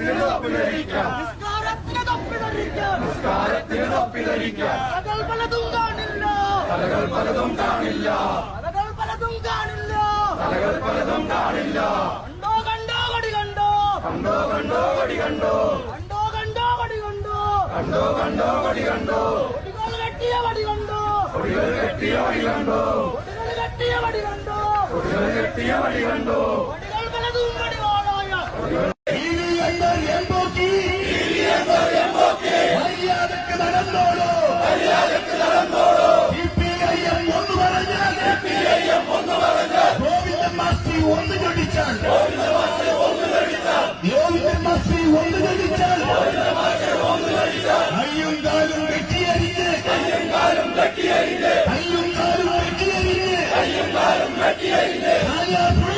നിസ്കാരത്തിന് തപ്പിതരിക്കാം നിസ്കാരത്തിന് തപ്പിതരിക്കാം കഥകൾ പലതും കാണില്ല. കഥകൾ പലതും കാണില്ല. കഥകൾ പലതും കാണില്ല. കഥകൾ പലതും കാണില്ല. കണ്ടോ കണ്ടോ കടി കണ്ടോ. കണ്ടോ കണ്ടോ കടി കണ്ടോ. കണ്ടോ കണ്ടോ കടി കണ്ടോ. കണ്ടോ കണ്ടോ കടി കണ്ടോ. കെട്ടിയ വടി കണ്ടോ. കൊടികൾ കെട്ടിയ വടി കണ്ടോ. കെട്ടിയ വടി കണ്ടോ. കെട്ടിയ വടി കണ്ടോ. കൊടികൾ പലതും മര്യാദയ്ക്ക് നടന്നോളൂ. സിപിഐഎം ഒന്ന് പറഞ്ഞാൽ ഗോവിന്ദൻ മാസ്റ്റർ ഒന്ന് ചൊടിച്ചാൽ ഗോവിന്ദൻ മാസ്റ്റർ ഒന്ന് ചൊടിച്ചാൽ കയ്യും കാലും കെട്ടിയരിഞ്ഞ് കയ്യും കാലും വെട്ടിയരിഞ്ഞ്. കാലും പുഴ